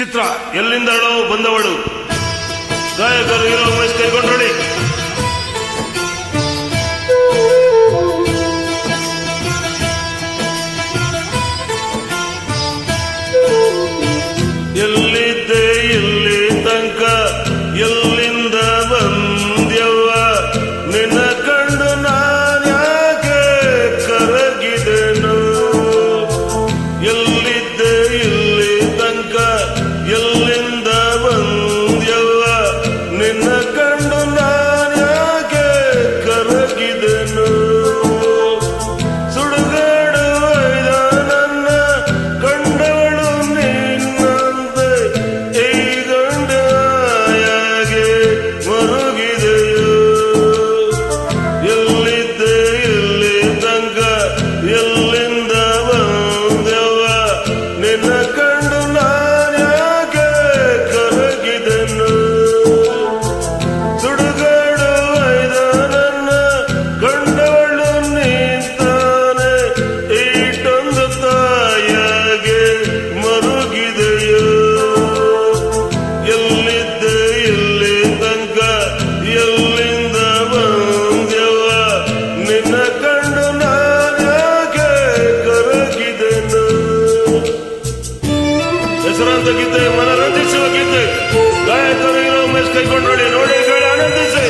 ಚಿತ್ರ ಎಲ್ಲಿಂದಲೋ ಬಂದವಳು. ಗಾಯಕರು ಹೀರೋ ಮಹೇಶ್ ನೋಡಿ ಎಲ್ಲಿದ್ದೆ ಇಲ್ಲಿ ತನಕ ಎಲ್ಲಿಂದ ಬಂದ್ಯವ್ವ? ನಿನ್ನ ಹೆಸರಾಂತ ಗೀತೆ ಮನರಂಜಿಸುವ ಗೀತೆ ಗಾಯಕರು ಇರೋ ಉಮೇಶ್ ಕೈಗೊಂಡ್ರೆ ನೋಡಿ ಕೇಳಿ ಆನಂದಿಸಿ.